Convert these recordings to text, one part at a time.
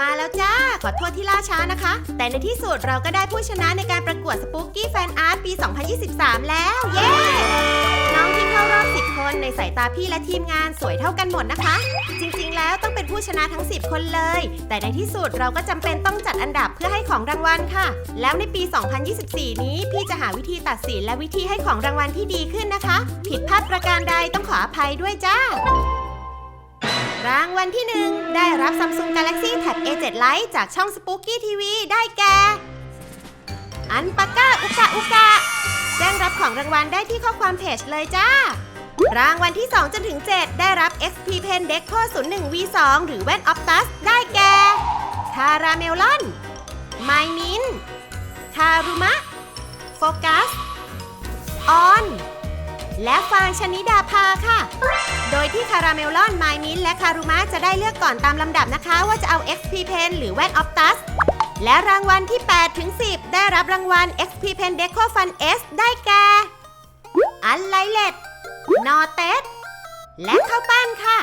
มาแล้วจ้า ขอโทษที่ล่าช้านะคะ แต่ในที่สุดเราก็ได้ผู้ชนะในการประกวดสปู o กี้แฟนอาร์ตปี 2023 แล้ว เย้ น้องที่เข้ารอบ 10 คนในสายตาพี่และทีมงานสวยเท่ากันหมดนะคะ จริงๆ แล้วต้องเป็นผู้ชนะทั้ง 10 คนเลย แต่ในที่สุดเราก็จำเป็นต้องจัดอันดับเพื่อให้ของรางวัลค่ะ แล้วในปี 2024 นี้พี่จะหาวิธีตัดสินและวิธีให้ของรางวัลที่ดีขึ้นนะคะ ผิดพลาดประการใดต้องขออภัยด้วยจ้า รางวัลที่ 1 ได้รับ Samsung Galaxy Tab A7 Lite จากช่อง Spooky TV ได้แก่ อันปาก้าอุกะอุกะ แจ้งรับของรางวัลได้ที่ข้อความเพจเลยจ้า รางวัลที่ 2 จนถึง 7 ได้รับ XP Pen Deco 01 V2 หรือแว่น Optus ได้แก่คาราเมลอน ไมมินคารุมะ โฟกัส ออน และฟางชนิดาภาค่ะ ที่คาราเมลลอนไมมินและคารุมะจะได้เลือกก่อนตามลำดับนะคะ ว่าจะเอา XP Pen หรือแว่น Optus และรางวัลที่ 8 ถึง 10 ได้รับรางวัล XP Pen Deco Fun S ได้แก่อันไลเลตนอเตสและข้าวปั้นค่ะ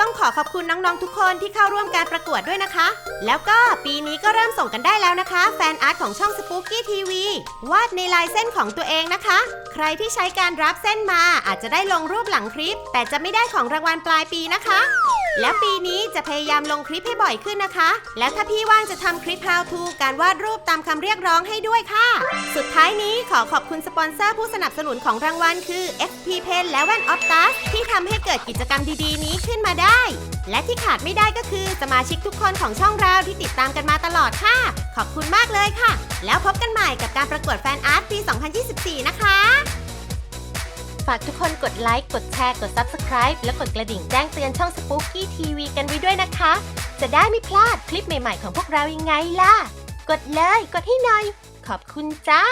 ต้องขอขอบคุณน้องๆทุกคนที่เข้าร่วมการประกวดด้วยนะคะ แล้วก็ปีนี้ก็เริ่มส่งกันได้แล้วนะคะ แฟนอาร์ตของช่อง Spooky TV วาดในลายเส้นของตัวเองนะคะ ใครที่ใช้การรับเส้นมาอาจจะได้ลงรูปหลังคลิป แต่จะไม่ได้ของรางวัลปลายปีนะคะ และปีนี้จะพยายามลงคลิปให้บ่อยขึ้นนะคะ และถ้าพี่ว่างจะทำคลิป how to การวาดรูปตามคำเรียกร้องให้ด้วยค่ะ สุดท้ายนี้ขอขอบคุณสปอนเซอร์ผู้สนับสนุนของรางวัลคือ XP Pen และแว่น Optus ที่ทำให้เกิดกิจกรรมดีๆ นี้ขึ้นมาได้ และที่ขาดไม่ได้ก็คือสมาชิกทุกคนของช่องเราที่ติดตามกันมาตลอดค่ะ ขอบคุณมากเลยค่ะ แล้วพบกันใหม่กับการประกวดแฟนอาร์ตปี 2024 นะคะ ฝากทุกคนกดไลค์ กดแชร์ กด Subscribe และกดกระดิ่งแจ้งเตือนช่อง Spooky TV กันไว้ด้วยนะคะ จะได้ไม่พลาดคลิปใหม่ๆของพวกเรายังไงล่ะ กดเลย กดให้หน่อย ขอบคุณจ้า